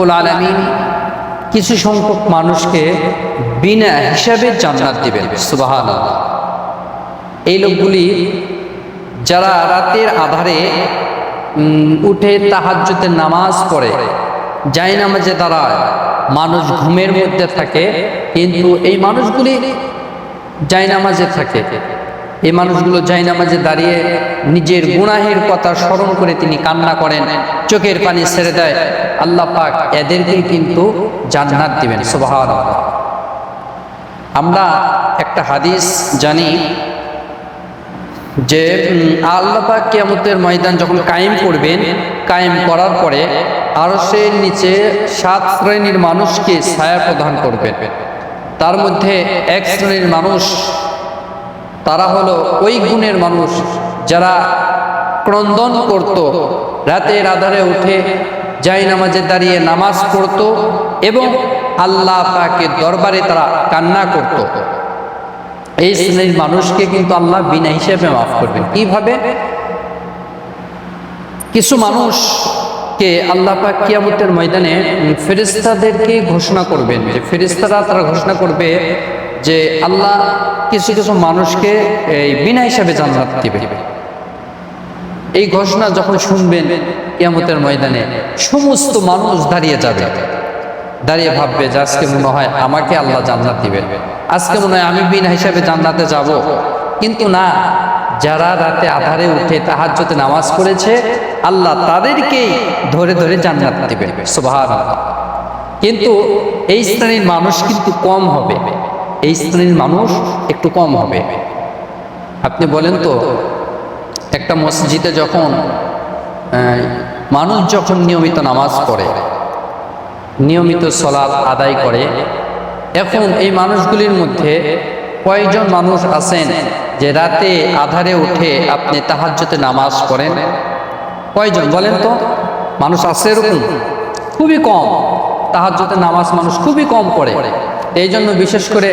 আলামিন কিছু সংখ্যক মানুষকে বিনা হিসাবে জান্নাত দিবেন সুবাহান এই লোকগুলি যারা রাতের আধারে উঠে তাহাজ্জুদের নামাজ পড়ে যাই নামাজে দাঁড়ায়, মানুষ ঘুমের মধ্যে থাকে, কিন্তু এই মানুষগুলি যাই নামাজে থাকে। এই মানুষগুলো যাই নামাজে দাঁড়িয়ে নিজের গুনাহের কথা স্মরণ করে তিনি কান্না করেন, চোখের পানি ছেড়ে দেয়। আল্লাহ পাক এদেরকে কিন্তু জান্নাত দিবেন সুবহান আমরা একটা হাদিস জানি যে আল্লাহ পাক কিয়ামতের ময়দান যখন কায়েম করবেন, কায়েম করার পরে আরশের নিচে সাত শ্রেণির মানুষকে ছায়া প্রদান করবেন। তার মধ্যে এক শ্রেণির মানুষ তারা হলো ওই গুণের মানুষ যারা ক্রন্দন করত। রাতের আধারে উঠে যাই নামাজে দাঁড়িয়ে নামাজ পড়তো এবং আল্লাহ পাকে দরবারে তারা কান্না করত। এই শ্রেণির মানুষকে কিন্তু আল্লাহ বিনা হিসেবে মাফ করবেন। কীভাবে? কিছু মানুষকে আল্লাহ পাক কিয়ামতের ময়দানে ফেরিস্তাদেরকে ঘোষণা করবেন যে ফেরিস্তারা তারা ঘোষণা করবে যে আল্লাহ কিছু কিছু মানুষকে এই বিনা হিসাবে জান্নাত দিবে। এই ঘোষণা যখন শুনবেন ইয়ামতের ময়দানে, সমস্ত মানুষ দাঁড়িয়ে যাবে। দাঁড়িয়ে ভাববে যে আজকে মনে হয় আমাকে আল্লাহ জান্নাত দিবেন আজকে মনে হয় আমি বিনা হিসাবে জান্নাতে যাব। কিন্তু না, যারা রাতে আধারে উঠে তাহাজ্জতে নামাজ পড়েছে, আল্লাহ তাদেরকেই ধরে ধরে জান্নাত দিবেন সুবহানাল্লাহ। কিন্তু এই শ্রেণির মানুষ কিন্তু কম হবে। এই শ্রেণির মানুষ একটু কম হবে। আপনি বলেন তো, একটা মসজিদে যখন মানুষ যখন নিয়মিত নামাজ পড়ে, নিয়মিত সলাৎ আদায় করে, এখন এই মানুষগুলির মধ্যে কয়েকজন মানুষ আছেন যে রাতে আধারে উঠে আপনি তাহাজ্জতে নামাজ পড়েন? কয়জন? বলেন তো, মানুষ আছে এরকম? খুবই কম। তাহাজ্জতে নামাজ মানুষ খুবই কম পড়ে। এই জন্য বিশেষ করে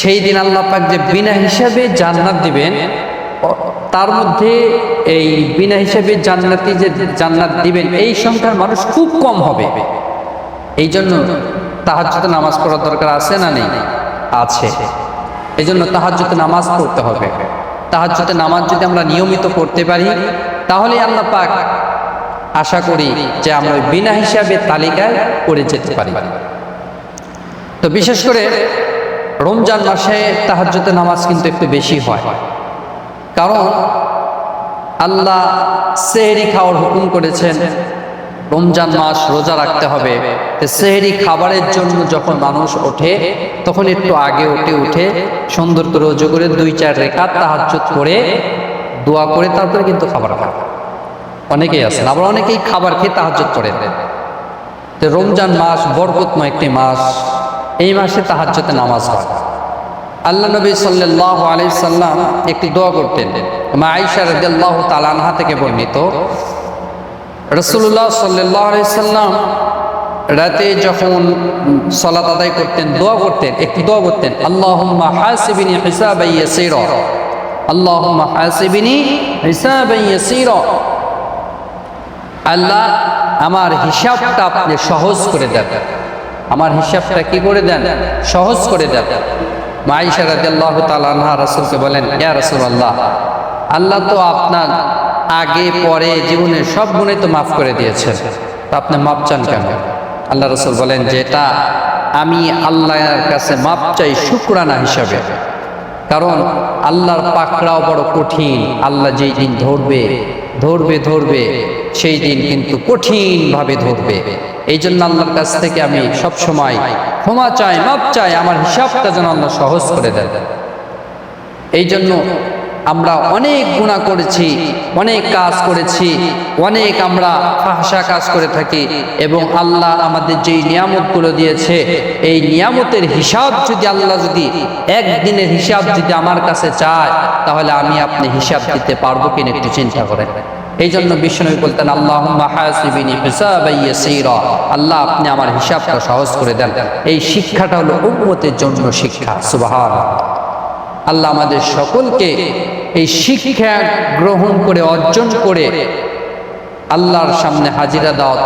সেই দিন আল্লাহ পাক যে বিনা হিসাবে জান্নাত দিবেন তার মধ্যে এই বিনা হিসাবে জান্নাতি যে জান্নাত দিবেন, এই সংখ্যার মানুষ খুব কম হবে। এই জন্য তাহাজ্জুতে নামাজ পড়ার দরকার আছে না নেই? আছে। এই জন্য তাহাজ্জুতে নামাজ পড়তে হবে। তাহাজ্জুতে নামাজ যদি আমরা নিয়মিত পড়তে পারি তাহলে আল্লাহ পাক আশা করি যে আমরা বিনা হিসাবে তালিকায় করে যেতে পারি। তো বিশেষ করে রমজান মাসে তাহাজ্জুতে নামাজ কিন্তু একটু বেশি হয়। কারণ আল্লাহ সেহেরি খাওয়ার হুকুম করেছেন, রমজান মাস রোজা রাখতে হবে। সেহরি খাবারের জন্য যখন মানুষ ওঠে, তখন একটু আগে উঠে উঠে সুন্দর করে রোজো করে দুই চার রেখা তাহাজ্জুদ করে দোয়া করে তারপরে কিন্তু খাবার খায়। অনেকেই আছেন, আবার অনেকেই খাবার খেয়ে তাহাজ্জুদ করে তো রমজান মাস বরকতময় একটি মাস। এই মাসে তাহাজ্জুতে নামাজ হয়। আল্লাহ নবী সাল্লাহ আলি সাল্লাম একটি দোয়া করতেন। মা আইসা রাদিয়াল্লাহু তাআলা আনহা থেকে বর্ণিত রসুল্লাহ সাল্লাহ আলি সাল্লাম রাতে যখন সলাত আদায় করতেন, দোয়া করতেন, একটি দোয়া করতেন হিসাবাই ইয়াসীরা। আল্লাহ আমার হিসাবটা আপনি সহজ করে দেন। আমার হিসাবটা কি করে দেন? সহজ করে দেন। মাইশা রাদিয়াল্লাহু তাআলা আনহা রাসূলকে বলেন, ইয়া রাসূলুল্লাহ, আল্লাহ আল্লাহ তো আপনার আগে, পরে, জীবনের সব গুণে তো মাফ করে দিয়েছেন। আপনি মাপ চান কেন? আল্লাহ রসুল বলেন যে এটা আমি আল্লাহর কাছে মাপ চাই শুক্রানা হিসাবে। কারণ আল্লাহর পাকড়াও বড় কঠিন। আল্লাহ যেই দিন ধরবে ধরবে ধরবে সেই দিন কিন্তু কঠিনভাবে ধরবে। এই জন্য আল্লাহর কাছ থেকে আমি সব সময় ক্ষমা চাই মাপ চাই, আমার হিসাবটা যেন আল্লাহ সহজ করে দেয় এই জন্য আমরা অনেক গুণা করেছি, অনেক কাজ করেছি, অনেক আমরা ভাষা কাজ করে থাকি এবং আল্লাহ আমাদের যেই নিয়ামতগুলো দিয়েছে, এই নিয়ামতের হিসাব যদি আল্লাহ যদি একদিনের হিসাব যদি আমার কাছে চায়, তাহলে আমি আপনি হিসাব দিতে পারব কিনা একটু চিন্তা করেন। এই জন্য বিষ্ণু বলতেন আল্লাহ আল্লাহ, আপনি আমার হিসাবটা সহজ করে দেন। এই শিক্ষাটা হলো উন্মতের জন্য শিক্ষা। সুবাহ আল্লাহ আমাদের সকলকে এই শিক্ষা গ্রহণ করে, অর্জন করে আল্লাহর সামনে হাজিরা দেওয়া